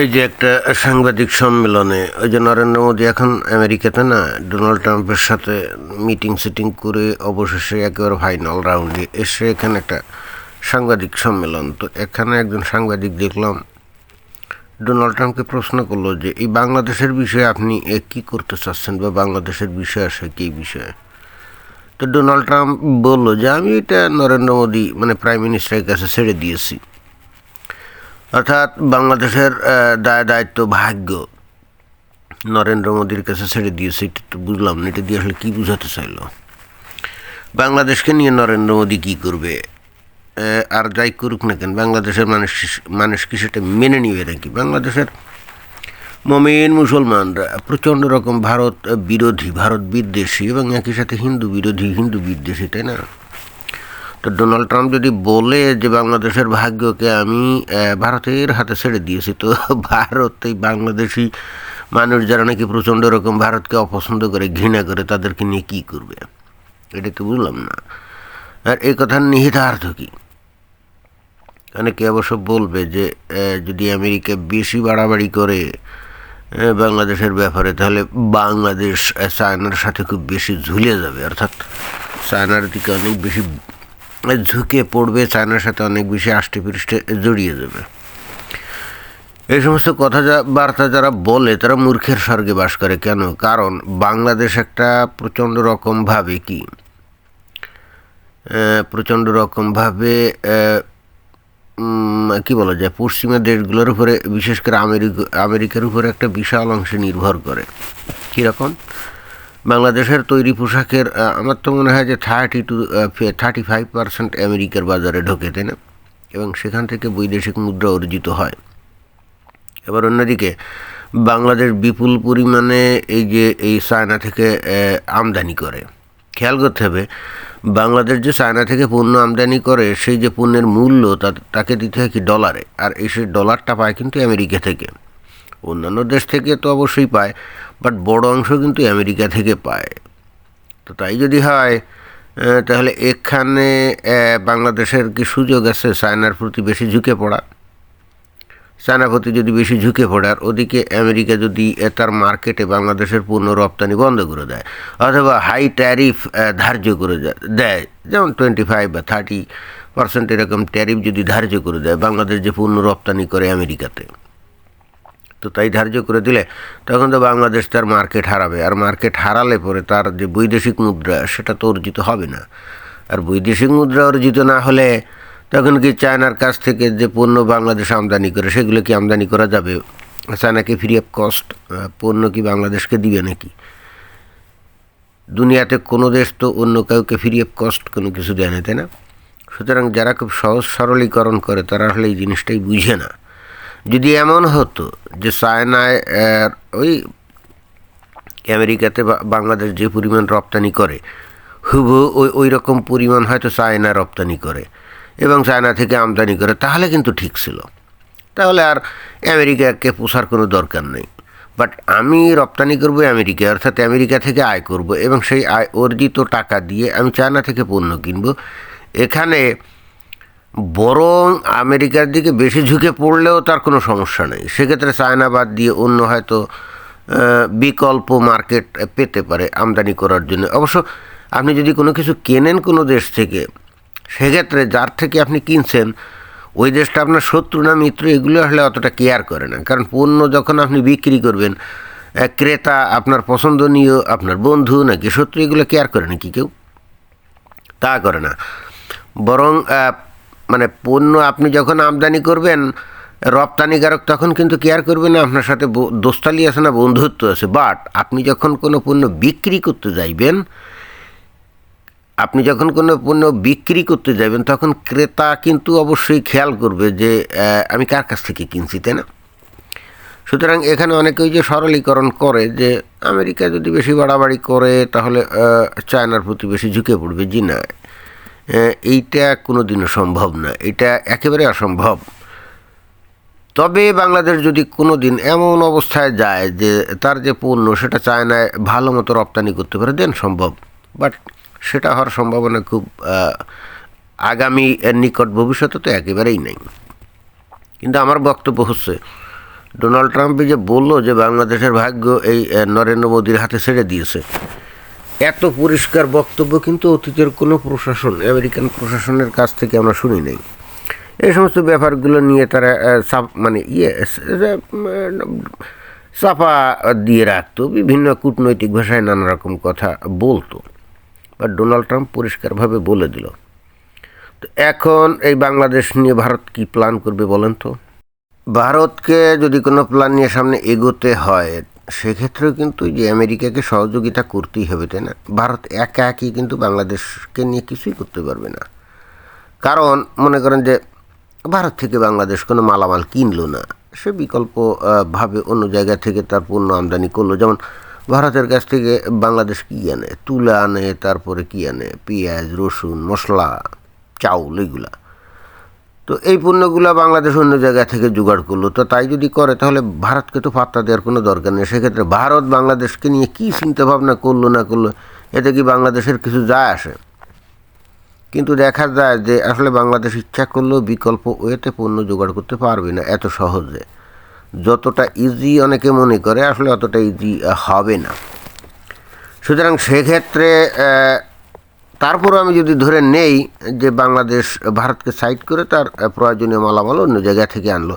এই যে একটা সাংবাদিক সম্মেলনে, ওই যে নরেন্দ্র মোদী এখন আমেরিকাতে না, ডোনাল্ড ট্রাম্পের সাথে মিটিং সিটিং করে অবশেষে একেবারে ফাইনাল রাউন্ডে এসে এখানে একটা সাংবাদিক সম্মেলন। তো এখানে একজন সাংবাদিক দেখলাম, ডোনাল্ড ট্রাম্পকে প্রশ্ন করল যে, এই বাংলাদেশের বিষয়ে আপনি কী করতে চাচ্ছেন বা বাংলাদেশের বিষয় আসে কী বিষয়ে? তো ডোনাল্ড ট্রাম্প বলল যে, আমি এটা নরেন্দ্র মোদী মানে প্রাইম মিনিস্টারের কাছে ছেড়ে দিয়েছি। অর্থাৎ বাংলাদেশের দায়, দায়িত্ব, ভাগ্য নরেন্দ্র মোদীর কাছে ছেড়ে দিয়েছে, এটা তো বুঝলাম না, এটা দিয়ে আসলে কী বুঝাতে চাইলো? বাংলাদেশকে নিয়ে নরেন্দ্র মোদী কী করবে? আর যাই করুক না কেন, বাংলাদেশের মানুষ মানুষ কি সেটা মেনে নিবে নাকি? বাংলাদেশের মমিন মুসলমানরা প্রচণ্ড রকম ভারত বিরোধী, ভারত বিদ্বেষী এবং একই সাথে হিন্দু বিরোধী, হিন্দু বিদ্বেষী, তাই না? তো ডোনাল্ড ট্রাম্প যদি বলে যে বাংলাদেশের ভাগ্যকে আমি ভারতের হাতে ছেড়ে দিয়েছি, তো ভারত এই বাংলাদেশি মানুষ যারা নাকি প্রচণ্ড রকম ভারতকে অপছন্দ করে, ঘৃণা করে, তাদেরকে নিয়ে কী করবে? এটা তো বুঝলাম না। আর এই কথার নিহিতার্থ কী? অনেকে অবশ্য বলবে যে যদি আমেরিকা বেশি বাড়াবাড়ি করে বাংলাদেশের ব্যাপারে, তাহলে বাংলাদেশ চায়নার সাথে খুব বেশি ঝুলে যাবে। অর্থাৎ চায়নার দিকে অনেক বেশি ঝুঁকে পড়বে, চায়নার সাথে অনেক বেশি আষ্টে পৃষ্ঠে জড়িয়ে যাবে। এই সমস্ত কথা যা, বার্তা যারা বলে, তারা মূর্খের স্বর্গে বাস করে। কেন? কারণ বাংলাদেশ একটা প্রচণ্ড রকমভাবে কি প্রচণ্ড রকমভাবে কি বলা যায়, পশ্চিমা দেশগুলোর উপরে, বিশেষ করে আমেরিকা, আমেরিকার উপরে একটা বিশাল অংশে নির্ভর করে। কীরকম বাংলাদেশের তৈরি পোশাকের আমার তো মনে হয় যে thirty two thirty five percent আমেরিকার বাজারে ঢোকে, তাই না? এবং সেখান থেকে বৈদেশিক মুদ্রা অর্জিত হয়। এবার অন্যদিকে, বাংলাদেশ বিপুল পরিমাণে এই যে, এই চায়না থেকে আমদানি করে। খেয়াল করতে হবে, বাংলাদেশ যে চায়না থেকে পণ্য আমদানি করে, সেই যে পণ্যের মূল্য তাকে দিতে হয় কি ডলারে। আর এই সেই ডলারটা পায় কিন্তু আমেরিকা থেকে। অন্যান্য দেশ থেকে তো অবশ্যই পায়। বাট বড় অংশ কিন্তু আমেরিকা থেকে পায়। তো তাই যদি হয় তাহলে এখানে বাংলাদেশের কি সুযোগ আছে চায়নার প্রতি বেশি ঝুঁকে পড়া চায়নার প্রতি যদি বেশি ঝুঁকে পড়ে আর ওদিকে আমেরিকা যদি তার মার্কেটে বাংলাদেশের পণ্য রপ্তানি বন্ধ করে দেয় অথবা হাই ট্যারিফ ধার্য করে দেয়, যেমন টোয়েন্টি ফাইভ বা থার্টি পার্সেন্ট এরকম ট্যারিফ যদি ধার্য করে দেয়, বাংলাদেশ যে পণ্য রপ্তানি করে আমেরিকাতে। তো তাই ধার্য করে দিলে তখন তো বাংলাদেশ তার মার্কেট হারাবে। আর মার্কেট হারালে পরে তার যে বৈদেশিক মুদ্রা, সেটা তো অর্জিত হবে না। আর বৈদেশিক মুদ্রা অর্জিত না হলে তখন কি চায়নার কাছ থেকে যে পণ্য বাংলাদেশ আমদানি করে, সেগুলো কি আমদানি করা যাবে? চায়নাকে ফ্রি অফ কস্ট পণ্য কি বাংলাদেশকে দিবে নাকি? দুনিয়াতে কোনো দেশ তো অন্য কাউকে ফ্রি অফ কস্ট কোনো কিছু দেয় না, তাই না? সুতরাং যারা খুব সহজ সরলীকরণ করে, তারা আসলে এই জিনিসটাই বুঝে না। যদি এমন হতো যে চায়নায় ওই আমেরিকাতে বাংলাদেশ যে পরিমাণ রপ্তানি করে, হুবহু ওই ওই রকম পরিমাণ হয়তো চায়না রপ্তানি করে এবং চায়না থেকে আমদানি করে, তাহলে কিন্তু ঠিক ছিল। তাহলে আর আমেরিকাকে পোষার কোনো দরকার নেই। বাট আমি রপ্তানি করব আমেরিকা, অর্থাৎ আমেরিকা থেকে আয় করব এবং সেই আয়, অর্জিত টাকা দিয়ে আমি চায়না থেকে পণ্য কিনব। এখানে বরং আমেরিকার দিকে বেশি ঝুঁকে পড়লেও তার কোনো সমস্যা নেই। সেক্ষেত্রে চায়না বাদ দিয়ে অন্য হয়তো বিকল্প মার্কেট পেতে পারে আমদানি করার জন্য। অবশ্য আপনি যদি কোনো কিছু কেনেন কোনো দেশ থেকে, সেক্ষেত্রে যার থেকে আপনি কিনছেন, ওই দেশটা আপনার শত্রু না মিত্র, এগুলো আসলে অতটা কেয়ার করে না। কারণ পণ্য যখন আপনি বিক্রি করবেন ক্রেতা আপনার পছন্দনীয়, আপনার বন্ধু নাকি শত্রু, এগুলো কেয়ার করে নাকি কেউ? তা করে না। বরং মানে পণ্য আপনি যখন আমদানি করবেন, রপ্তানিকারক তখন কিন্তু কেয়ার করবে না, আপনার সাথে দোস্তালি আছে না, বন্ধুত্ব আছে। বাট আপনি যখন কোনো পণ্য বিক্রি করতে যাইবেন, আপনি যখন কোনো পণ্য বিক্রি করতে যাবেন তখন ক্রেতা কিন্তু অবশ্যই খেয়াল করবে যে আমি কার কাছ থেকে কিনছি, তাই না? সুতরাং এখানে অনেকে ওই যে সরলীকরণ করে যে, আমেরিকা যদি বেশি বাড়াবাড়ি করে, তাহলে চায়নার প্রতি বেশি ঝুঁকে পড়বে। জি না। এইটা কোনো দিনও সম্ভব না, এটা একেবারে অসম্ভব। তবে বাংলাদেশ যদি কোনো দিন এমন অবস্থায় যায় যে তার যে পণ্য সেটা চায়নায় ভালো মতো রপ্তানি করতে পারে, দেন সম্ভব। বাট সেটা হওয়ার সম্ভাবনা খুব আগামী নিকট ভবিষ্যতে তো একেবারেই নেই। কিন্তু আমার বক্তব্য হচ্ছে, ডোনাল্ড ট্রাম্পই যে বলল যে বাংলাদেশের ভাগ্য এই নরেন্দ্র মোদীর হাতে ছেড়ে দিয়েছে এত পরিষ্কার বক্তব্য কিন্তু অতীতের কোনো প্রশাসন, আমেরিকান প্রশাসনের কাছ থেকে আমরা শুনি নাই। এই সমস্ত ব্যাপারগুলো নিয়ে তারা মানে ইয়ে চাপা দিয়ে রাখতো, বিভিন্ন কূটনৈতিক ভাষায় নানা রকম কথা বলতো। বা ডোনাল্ড ট্রাম্প পরিষ্কারভাবে বলে দিল। তো এখন এই বাংলাদেশ নিয়ে ভারত কি প্ল্যান করবে বলেন তো? ভারতকে যদি কোনো প্ল্যান নিয়ে সামনে এগোতে হয় সেক্ষেত্রেও কিন্তু যে আমেরিকাকে সহযোগিতা করতেই হবে, তাই না? ভারত একা একই কিন্তু বাংলাদেশকে নিয়ে কিছুই করতে পারবে না। কারণ মনে করেন যে ভারত থেকে বাংলাদেশ কোনো মালামাল কিনলো না। সে বিকল্পভাবে অন্য জায়গা থেকে তার পণ্য আমদানি করল। যেমন ভারতের কাছ থেকে বাংলাদেশ কী আনে? তুলা আনে, তারপরে কী আনে? পেঁয়াজ, রসুন, মশলা, চাউল, এগুলা। তো এই পণ্যগুলো বাংলাদেশ অন্য জায়গা থেকে জোগাড় করল। তো তাই যদি করে, তাহলে ভারতকে তো পাত্তা দেওয়ার কোনো দরকার নেই। সেক্ষেত্রে ভারত বাংলাদেশকে নিয়ে কী চিন্তাভাবনা করল না করল, এতে কি বাংলাদেশের কিছু যায় আসে? কিন্তু দেখা যায় যে আসলে বাংলাদেশ ইচ্ছা করলেও বিকল্প ওয়েতে পণ্য জোগাড় করতে পারবে না এত সহজে। যতটা ইজি অনেকে মনে করে, আসলে অতটা ইজি হবে না। সুতরাং সেক্ষেত্রে তারপরও আমি যদি ধরে নেই যে বাংলাদেশ ভারতকে সাইড করে তার প্রয়োজনীয় মালামাল অন্য জায়গা থেকে আনলো,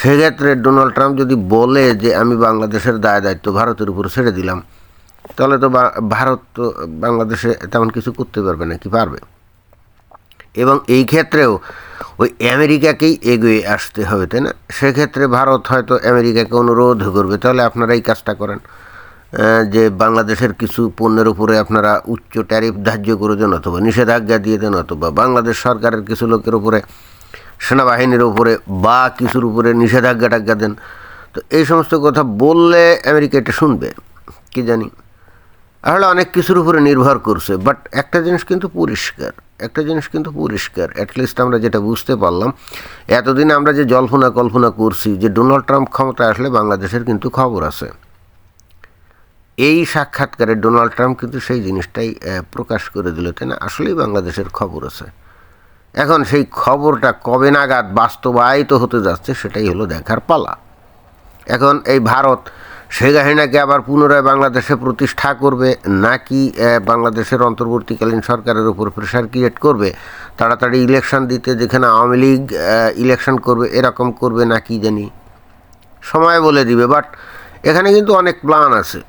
সেক্ষেত্রে ডোনাল্ড ট্রাম্প যদি বলে যে আমি বাংলাদেশের দায় দায়িত্ব ভারতের উপর ছেড়ে দিলাম, তাহলে তো ভারত তো বাংলাদেশে তেমন কিছু করতে পারবে না, কি পারবে? এবং এই ক্ষেত্রেও ওই আমেরিকাকেই এগিয়ে আসতে হবে, তাই না? সেক্ষেত্রে ভারত হয়তো আমেরিকাকে অনুরোধ করবে, তাহলে আপনারা এই কাজটা করেন। যে বাংলাদেশের কিছু পণ্যের উপরে আপনারা উচ্চ ট্যারিফ ধার্য করে দেন অথবা নিষেধাজ্ঞা দিয়ে দেন অথবা বাংলাদেশ সরকারের কিছু লোকের উপরে, সেনাবাহিনীর উপরে বা কিছুর উপরে নিষেধাজ্ঞা টাজ্ঞা দেন। তো এই সমস্ত কথা বললে আমেরিকা এটা শুনবে, কি জানি। আসলে অনেক কিছুর উপরে নির্ভর করছে বাট একটা জিনিস কিন্তু পরিষ্কার, একটা জিনিস কিন্তু পরিষ্কার অ্যাটলিস্ট আমরা যেটা বুঝতে পারলাম। এতদিন আমরা যে জল্পনা কল্পনা করছি যে ডোনাল্ড ট্রাম্প ক্ষমতা আসলে বাংলাদেশের কিন্তু খবর আছে। এই সাক্ষাৎকারে ডোনাল্ড ট্রাম্প কিন্তু সেই জিনিসটাই প্রকাশ করে দিল, তাই না? আসলেই বাংলাদেশের খবর আছে। এখন সেই খবরটা কবে নাগাদ বাস্তবায়িত হতে যাচ্ছে সেটাই হলো দেখার পালা। এখন এই ভারত শেখ হাসিনাকে আবার পুনরায় বাংলাদেশে প্রতিষ্ঠা করবে, নাকি বাংলাদেশের অন্তর্বর্তীকালীন সরকারের উপর প্রেশার ক্রিয়েট করবে, তাড়াতাড়ি ইলেকশন দিতে যেখানে আওয়ামী লীগ ইলেকশন করবে, এরকম করবে নাকি জানি। সময় বলে দিবে বাট এখানে কিন্তু অনেক প্ল্যান আছে।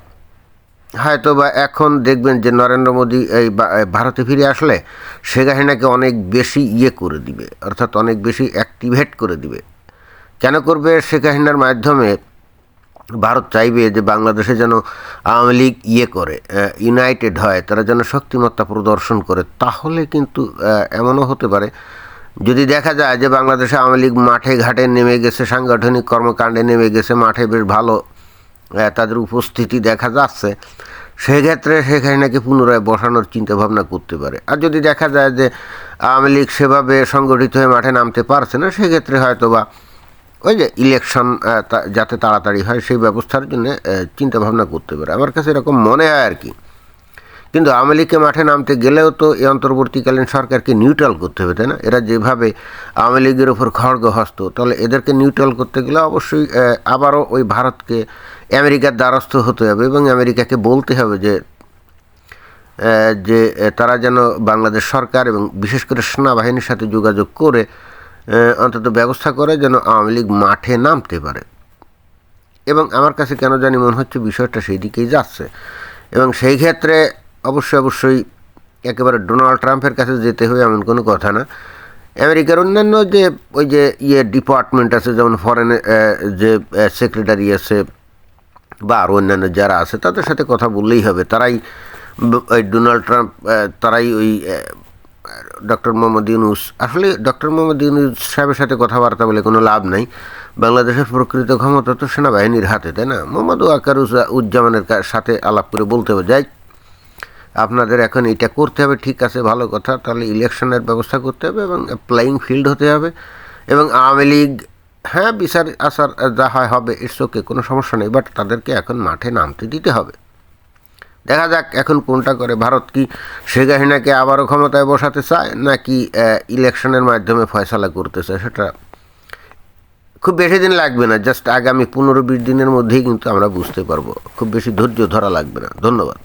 হয়তো বা এখন দেখবেন যে নরেন্দ্র মোদী এই ভারতে ফিরে আসলে শেখ হাসিনাকে অনেক বেশি ইয়ে করে দিবে, অর্থাৎ অনেক বেশি অ্যাক্টিভেট করে দিবে। কেন করবে? শেখ হাসিনার মাধ্যমে ভারত চাইবে যে বাংলাদেশে যেন আওয়ামী লীগ ইয়ে করে ইউনাইটেড হয়, তারা যেন শক্তিমত্তা প্রদর্শন করে। তাহলে কিন্তু এমনও হতে পারে। যদি দেখা যায় যে বাংলাদেশে আওয়ামী লীগ মাঠে ঘাটে নেমে গেছে, সাংগঠনিক কর্মকাণ্ডে নেমে গেছে, মাঠে বেশ ভালো তাদের উপস্থিতি দেখা যাচ্ছে। সেক্ষেত্রে সেখানে নাকি পুনরায় বসানোর চিন্তা ভাবনা করতে পারে। আর যদি দেখা যায় যে আওয়ামী লীগ সেভাবে সংগঠিত হয়ে মাঠে নামতে পারছে না, সেক্ষেত্রে হয়তো বা ওই যে ইলেকশন যাতে তাড়াতাড়ি হয় সেই ব্যবস্থার জন্য চিন্তা ভাবনা করতে পারে। আমার কাছে এরকম মনে হয় আর কি। কিন্তু আওয়ামী লীগকে মাঠে নামতে গেলেও তো এই অন্তর্বর্তীকালীন সরকারকে নিউট্রাল করতে হবে, তাই না? এরা যেভাবে আওয়ামী লীগের ওপর খড়গ হস্ত তাহলে এদেরকে নিউট্রাল করতে গেলে অবশ্যই আবারও ওই ভারতকে আমেরিকার দ্বারস্থ হতে হবে এবং আমেরিকাকে বলতে হবে যে যে তারা যেন বাংলাদেশ সরকার এবং বিশেষ করে সেনাবাহিনীর সাথে যোগাযোগ করে অন্তত ব্যবস্থা করে যেন আওয়ামী লীগ মাঠে নামতে পারে। এবং আমার কাছে কেন জানি মনে হচ্ছে বিষয়টা সেই দিকেই যাচ্ছে। এবং সেই ক্ষেত্রে অবশ্যই অবশ্যই একেবারে ডোনাল্ড ট্রাম্পের কাছে যেতে হবে এমন কোনো কথা না। আমেরিকার অন্যান্য যে, ওই যে ইয়ে ডিপার্টমেন্ট আছে, যেমন ফরেন যে সেক্রেটারি আছে বা আরও অন্যান্য যারা আছে, তাদের সাথে কথা বললেই হবে। তারাই ওই ডোনাল্ড ট্রাম্প তারাই ওই ডক্টর মোহাম্মদ ইউনুস। আসলে ডক্টর মোহাম্মদ ইউনুস সাহেবের সাথে কথাবার্তা বলে কোনো লাভ নাই। বাংলাদেশের প্রকৃত ক্ষমতা তো সেনাবাহিনীর হাতে, তাই না? মোহাম্মদ আকারুজ উজ্জামানের সাথে আলাপ করে বলতে হবে, যাই। আপনাদের এখন এটা করতে হবে, ঠিক আছে, ভালো কথা। তাহলে ইলেকশনের ব্যবস্থা করতে হবে এবং প্লেয়িং ফিল্ড হতে হবে। এবং আওয়ামী লীগ হ্যাঁ বিচার আসার যা হয় হবে ইটস ওকে কোনো সমস্যা নেই বাট তাদেরকে এখন মাঠে নামতে দিতে হবে। দেখা যাক এখন কোনটা করে। ভারত কি শেখ হাসিনাকে আবারও ক্ষমতায় বসাতে চায়, নাকি ইলেকশনের মাধ্যমে ফয়সালা করতে চায়, সেটা খুব বেশি দিন লাগবে না জাস্ট আগামী পনেরো বিশ দিনের মধ্যেই কিন্তু আমরা বুঝতে পারব। খুব বেশি ধৈর্য ধরা লাগবে না। ধন্যবাদ।